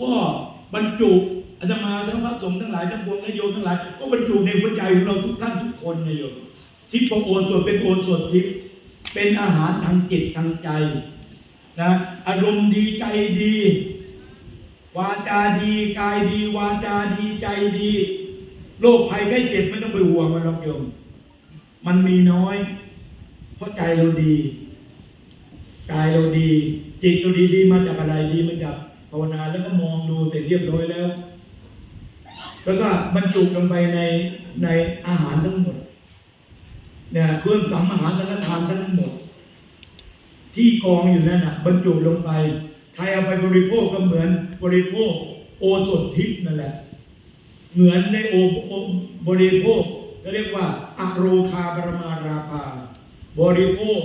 ก็บรรจุอาตมาทั้งพระสงฆ์ทั้งหลายทั้งพวงและโยมทั้งหลาย ก็บรรจุในหัวใจของเราทุกท่านทุกคนนะโยมทิพย์โอนสดเป็นโอนสดทิพย์เป็นอาหารทางจิตทางใจนะอารมณ์ดีใจดี วาจาดีกายดี วาจาดีใจดีโรคภัยไข้เจ็บไม่ต้องไปห่วงมันหรอกโยม มันมีน้อย เพราะใจเราดี กายเราดี จิตเราดีดีมาจากอะไรดีมาจาก เรียบร้อยแล้ว แล้วก็บรรจุลงไปในในอาหารทั้งหมดเนี่ยเครื่องสังอาหารสังฆทานทั้งหมด ที่กองอยู่นั่นนะบรรจุลงไป ใครเอาไปบริโภคก็เหมือนบริโภคโอสถทิพย์นั่นแหละ เหมือนในโอโอบริโภคก็เรียกว่าอโรคาปรมาราภาบริโภค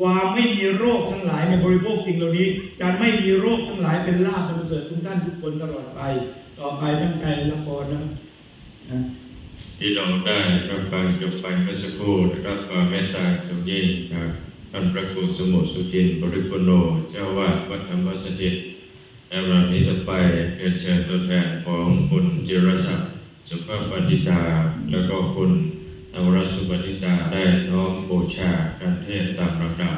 ความไม่มีโรคทั้งหลายในบริโภคสิ่งเหล่านี้จะไม่มีโรคทั้งหลายเป็นลาภเป็นประเสริฐทุกท่านทุกคนตลอดไป ต่อไปตั้งใจละครนะที่เราได้รับฟังจบไปเมื่อสักครู่ได้รับความเมตตาสูงยิ่งจากท่านพระครูสมุทรสุจินบริปุโน เจ้าวาดวัดธรรมสถิตในวันนี้ต่อไปเรียนเชิญตัวแทนของคุณจิรศักดิ์สุภาพบัณฑิตา แล้วก็คุณ นวรสุบัณฑิตาได้น้อมบูชาการเทศน์ตามลำดับ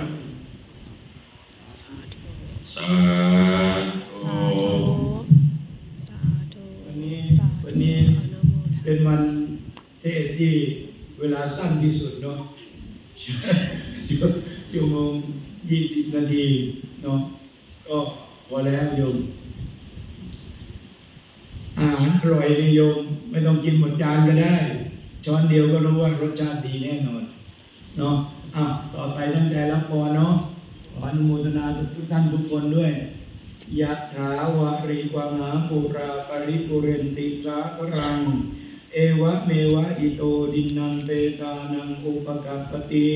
สาธุสาธุสาธุวันนี้สาธุวันนี้อนุโมทนาเป็นวันเทศน์ที่เวลาสั้นที่สุดเนาะชั่วโมงยี่สิบนาทีเนาะก็พอแล้วโยมอาหารอร่อยนี่โยม ไม่ต้องกินหมดจานก็ได้ ช้อนเดียวก็รู้ว่ารสชาติดีแน่นอนเนาะอะต่อไปตั้งใจรับพรเนาะขออนุโมทนาทุกท่านทุกคนด้วยยะถาวาริวหาปุราปริปุเรนติสาครัง เอวะเมวะอิโตดินนังเปตานังอุปกัปปติ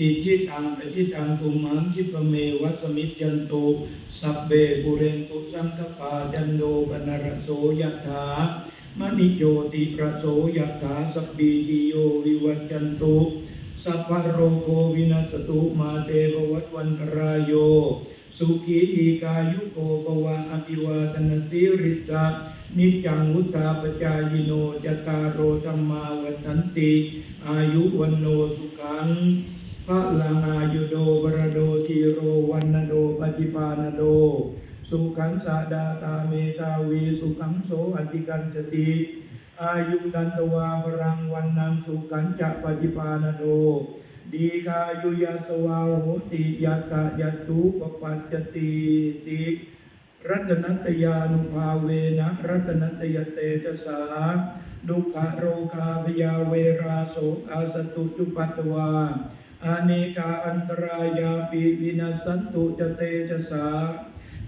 อิจิตังปจิตังตุมังคิปะเมวะสมิจันตุสัพเบปุเรนตุสังคปาจันโดปนรโสยะถา มณิโจติประโสยถาสปีติโยวิวัจจันตุสัพพโรโควินัสตุมาเตภวัตวันตรายโย สุขีอีกายุโกภวะอภิวาทนสิริสะนิจังมุตตาปจายโนจตารโรธรรมาวัันติ อายุวันโนสุขังพระลังอายุโดวรโดทีโรวันนโดปฏิปานโด สุขังสาดาตาเมตาวี สุขังโสอธิกันจติอายุดันตวาพรังวันนังสุขันจะปฏิปานโดดีกายุยาสวาโหติยตายตุปปัจจติติรัตนัตยานุภาเวนะรัตนัตยเตจสาดุขโรคาพยาเวราโสกาสตุจุปัตวาอาเนกาอันตรายาปีวินาสันตุจเตจสา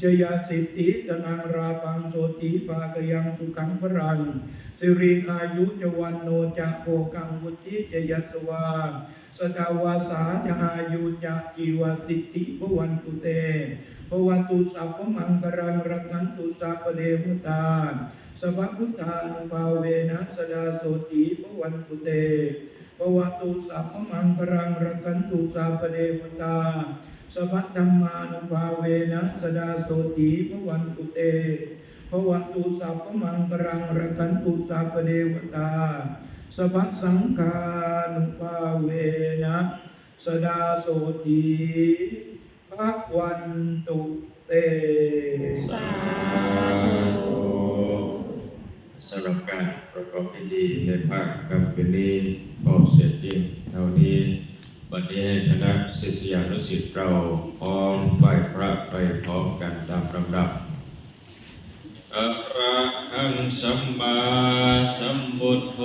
จยาสิทธิตนังราปังโสติปากยังสุขังพรังสิริอายุจวันโนจะโภกังวุติจยัสวาสกาวาสาจะอายุจะจีวติติภวันตุเตภวตุสัพพมังกรังรักันตุสัพเดมุตาสัพพุทธานุภาเวนะสดาโสติภวันตุเตภวตุสัพพมังกรังรักันตุสัพพเดมุตา สัพธรรมานุภาเวนะสดาโสติภวันตุเตภวตุสัพพมังกรังรักันตุสัพเดวตาสัพสังฆานุภาเวนะสดาโสติภวันตุเตสาธุสำหรับการประกอบพิธีในภาคค่ำคืนนี้ก็เสร็จสิ้นเท่านี้ บัดนี้ให้คณะศิษยานุศิษย์เราพร้อมไหว้พระไปพร้อมกันตามลำดับอระหังสัมมาสัมพุทโธ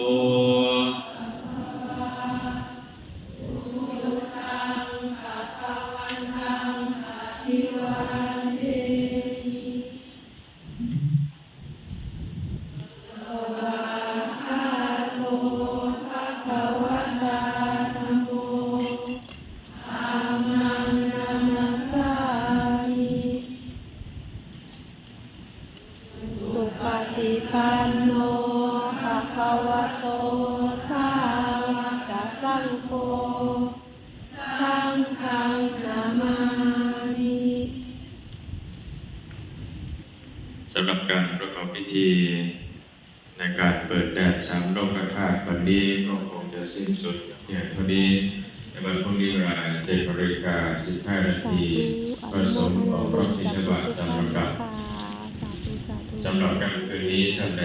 ภะคะวะโตสาวกสังโฆสังฆังนามานิสำหรับการประกอบพิธี ในการเปิดแดดสามโลกธาตุวันนี้ก็คงจะสิ้นสุดเพียงเท่านี้ในวันพรุ่งนี้เวลาเจ็ดนาฬิกาสิบห้านาสาทีธุพระสงฆ์ออกรับบิณฑบาตตามลำดับสาธุสาธุสำหรับการคืนนี้ท่านใด